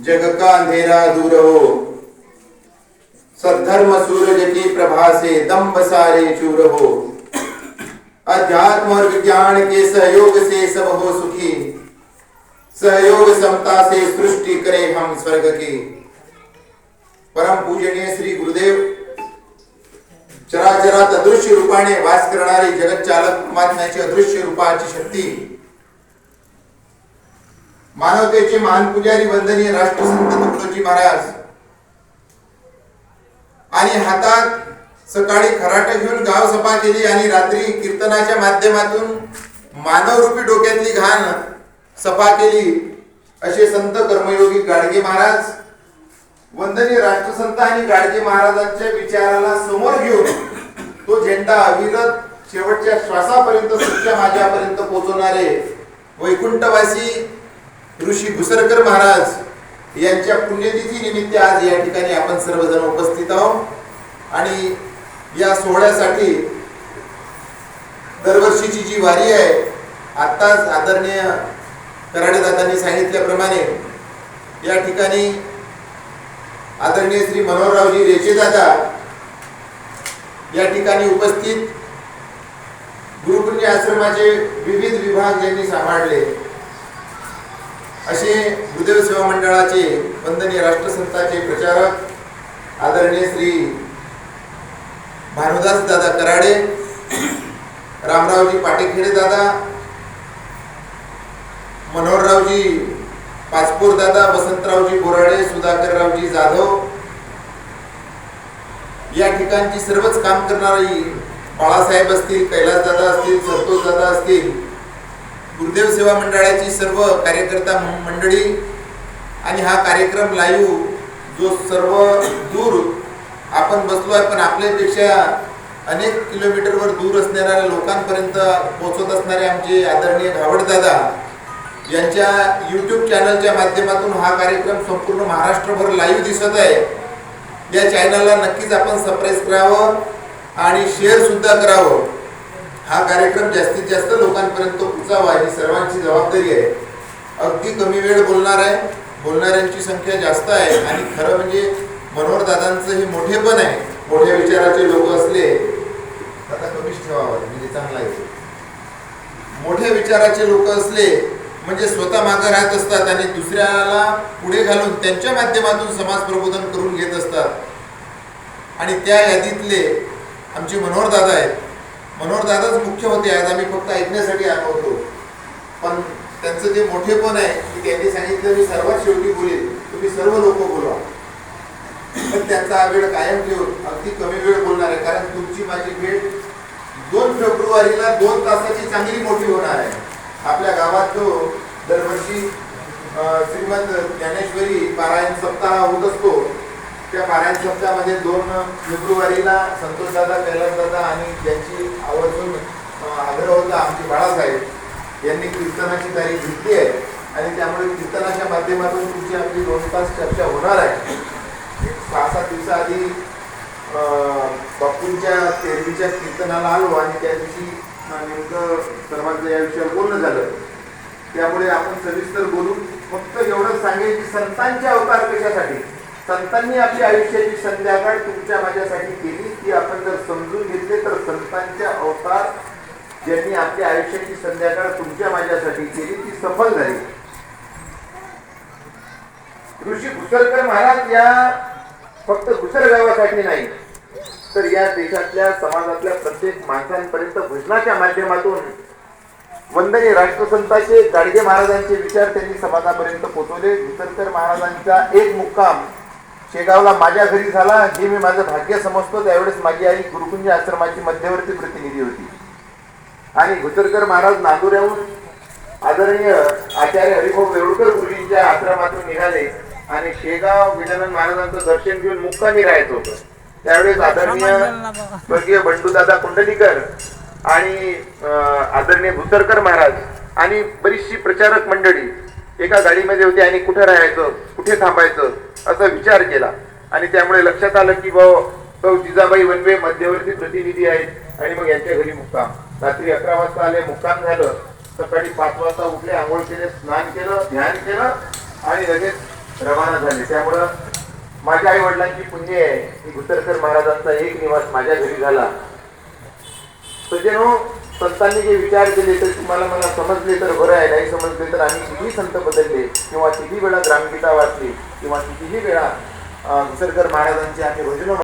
जग का अंधेरा दूर हो। सद्धर्म सूरज की प्रभा से दम्भ सारे चूर हो। अध्यात्म और विज्ञान के सहयोग से सब हो सुखी। सहयोग समता से सृष्टि करे हम स्वर्ग की। परम पूजनीय श्री गुरुदेव चराचरात अदृश्य रूपाने वास करणारे जगत चालक, परमात्म्याची अदृश्य रूपाची शक्ती। मानवतेचे महान पुजारी वंदनीय राष्ट्रसंत तुकडोजी महाराज. आणि हातात सकाळी खराट घेऊन गाव सभा केली आणि रात्री कीर्तनाच्या माध्यमातून मानवरूपी डोक्यातली घाण सफा केली. असे संत कर्मयोगी गाडगे महाराज वंदनीय राष्ट्रसंत आणि गाडगे महाराजांच्या विचाराला समोर घेऊन तो झेंडा अविरत शेवटच्या श्वासापर्यंत सच्च्या माझ्यापर्यंत पोहोचवणारे वैकुंठवासी ऋषी घुसरकर महाराज यांच्या पुण्यतिथी निमित्त आज या ठिकाणी आपण सर्वजण उपस्थित आहोत. आणि या सोहळ्यासाठी दरवर्षीची जी वारी आहे आत्ताच आदरणीय कराडेदादांनी सांगितल्याप्रमाणे या ठिकाणी आदरणीय श्री मनोहररावजी रेचेदादा या ठिकाणी उपस्थित. गुरुपुण्य आश्रमाचे विविध विभाग ज्यांनी सांभाळले. असे गुरुदेव सेवा मंडळाचे वंदनीय राष्ट्रसंताचे प्रचारक आदरणीय श्री भानुदास दादा कराडे रामरावजी पाटेखेडे दादा मनोहररावजी पाचपूर दादा वसंतरावजी बोराडे सुधाकररावजी जाधव या ठिकाणची सर्वच काम करणारी बाळासाहेब असतील कैलास दादा असतील संतोष दादा असतील गुरुदेव सेवा मंडळाची सर्व कार्यकर्ता मंडळी आणि हा कार्यक्रम लाईव्ह जो सर्व दूर आपण बसलो आहे पण आपल्यापेक्षा अनेक किलोमीटरवर दूर असणाऱ्या लोकांपर्यंत पोहोचत असणारे आमचे आदरणीय घावडदादा यांच्या यूट्यूब चॅनलच्या माध्यमातून हा कार्यक्रम संपूर्ण महाराष्ट्रभर लाईव्ह दिसत आहे. या चॅनलला नक्कीच आपण सबस्क्राईब करावं आणि शेअरसुद्धा करावं. हा कार्यक्रम जास्तीत जास्त लोकांपर्यंत पोचावा ही सर्वांची जबाबदारी आहे. अगदी कमी वेळ बोलणार आहे. बोलणाऱ्यांची संख्या जास्त आहे आणि खरं म्हणजे मनोहर दादांचं हे मोठेपण आहे. मोठ्या विचाराचे लोक असले आता कमीच ठेवावं म्हणजे चांगला आहे. मोठ्या विचाराचे लोक असले म्हणजे स्वतः मागं राहत असतात आणि दुसऱ्याला पुढे घालून त्यांच्या माध्यमातून समाज प्रबोधन करून घेत असतात. आणि त्या यादीतले आमचे मनोहर दादा आहेत. मनोहर दादाच मुख्य होते आज. आम्ही फक्त ऐकण्यासाठी आलो होतो. पण त्यांचं जे मोठेपण आहे की त्यांनी सांगितलं मी सर्वात शेवटी बोलेल तुम्ही सर्व लोक बोलवा पण त्यांचा हा वेळ कायम ठेवून अगदी कमी वेळ बोलणार आहे. कारण तुमची माझी भेट दोन फेब्रुवारीला दोन तासाची चांगली मोठी होणार आहे. आपल्या गावात जो दरवर्षी श्रीमंत ज्ञानेश्वरी पारायण सप्ताह होत असतो. त्या पारायण सप्ताहामध्ये म्हणजे दोन फेब्रुवारीला संतोषदादा कैलासदादा आणि ज्यांची आवर्जून आग्रह होता आमचे बाळासाहेब यांनी कीर्तनाची तारीख घेतली आहे. आणि त्यामुळे कीर्तनाच्या माध्यमातून तुमची आपली दोन तास चर्चा होणार आहे. एक सहा सात दिवसाआधी बापूंच्या तेरवीच्या कीर्तनाला आलो आणि त्या दिवशी नेमकं सर्वांचं या विषयावर बोलणं झालं. त्यामुळे आपण सविस्तर बोलू. फक्त एवढंच सांगेल की संतांचे अवतार कशासाठी? संतांनी आपली आयुष्याची संध्याकाळ तुमच्या माझ्यासाठी केली ती आपण जर समजून घेतले तर संतांच्या अवतार ज्यांनी आपल्या आयुष्याची संध्याकाळ तुमच्या माझ्यासाठी केली ती सफल झाली. ऋषी घुसरकर महाराज या फक्त घुसर गावासाठी नाही तर या देशातल्या समाजातल्या प्रत्येक माणसांपर्यंत भजनाच्या माध्यमातून वंदनीय राष्ट्रसंताचे गाडगे महाराजांचे विचार त्यांनी समाजापर्यंत पोहोचवले घुसरकर महाराजांचा एक मुक्काम शेगावला माझ्या घरी झाला हे मी माझं भाग्य समजतो. त्यावेळेस माझी आई गुरुकुंज आश्रमाची मध्यवर्ती प्रतिनिधी होती. आणि घुतरकर महाराज नांदुऱ्याहून आदरणीय आचार्य हरिभाऊ वेळुकर गुरुजींच्या आश्रमातून निघाले आणि शेगाव गजानन महाराजांचं दर्शन घेऊन मुक्कामी राहायचं होतं. त्यावेळेस आदरणीय स्वर्गीय बंडूदादा कुंडलीकर आणि आदरणीय भुतरकर महाराज आणि बरीचशी प्रचारक मंडळी एका गाडीमध्ये होती आणि कुठे राहायचं कुठे थांबायचं असा विचार केला. आणि त्यामुळे लक्षात आलं की भाऊ जिजाबाई वनवे मध्यवर्ती प्रतिनिधी आहेत आणि मग यांच्या घरी मुक्काम. रात्री अकरा वाजता आले मुक्काम झालं. सकाळी पाच वाजता उठले आंघोळ केले स्नान केलं ध्यान केलं आणि लगेच रवाना झाले. त्यामुळं माझ्या आई वडिलांची पुण्य आहे. की भुतरकर महाराजांचा एक निवास माझ्या घरी झाला. सज्जनो संतांनी जे विचार केले तर तुम्हाला मला समजले तर बरं आहे. नाही समजले तर आम्ही किती संत बदलले किंवा किती वेळा ग्रामगीता वाचली किंवा कितीही वेळा निसर्गर महाराजांची आम्ही भजनं